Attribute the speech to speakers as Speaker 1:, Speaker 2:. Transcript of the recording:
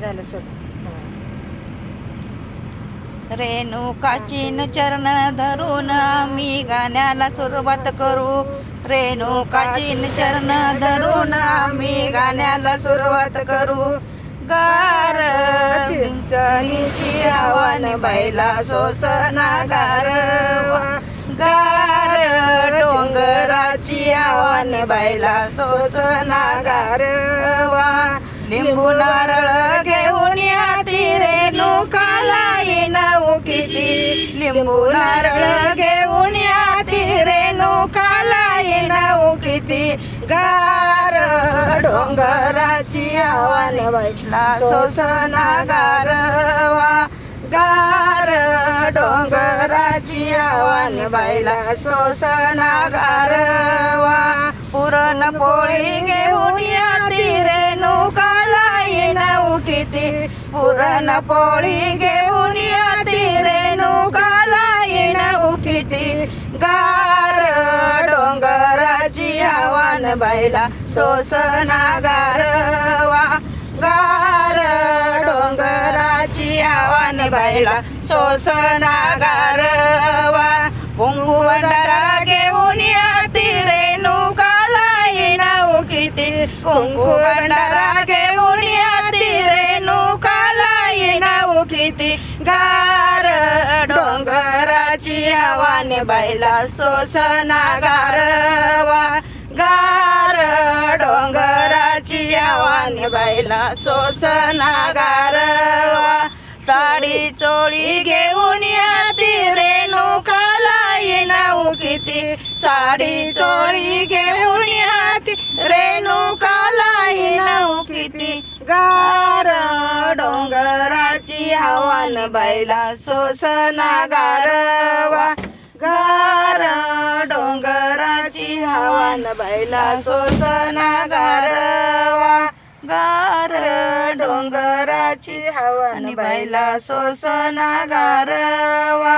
Speaker 1: झालं सोड.
Speaker 2: रेणुकाची न चरण धरून आम्ही गाण्याला सुरुवात करू. रेणुकाची न चरण धरून आम्ही गाण्याला सुरुवात करू. गार चिंचणीची आव्हान बैला सोसना गारवा गार डोंगराची आव्हान बैला सोसना गारवा नारळ घेऊन या रेणुकाला येणं किती? लिंबू नारळ घेऊन या रेणुकाला येणं किती? गार डोंगराची आवाज बैठला सोसना गारवा गार डोंगराची आवान बायला सोसना गारवा पुरण पोळी घेऊन या रेणुकाला येणं किती पुरण पोळी घेऊन या रेणुकाला येणं किती गार डोंगराची आव्हान बैला सोसना गारवा गार डोंगराची आव्हान बैला सोसना गारवा कुंकू भंडारा घेऊन या रेणुकाला येणं किती कुंकू भंडारा घेऊन किती गार डोंगराची आवाने बायला सोसना गारवा गार डोंगराची आवाने बायला सोसना गारवा साडी चोळी घेऊन या रेणुकाला येणं किती. साडी चोळी घेऊन या रेणुकाला येणं किती. गार डोंगर आव्हान बैला सोसना गारवा गार डोंगराची हवान बैला सोसना गारवा गार डोंगराची हवान बैला सोसना गारवा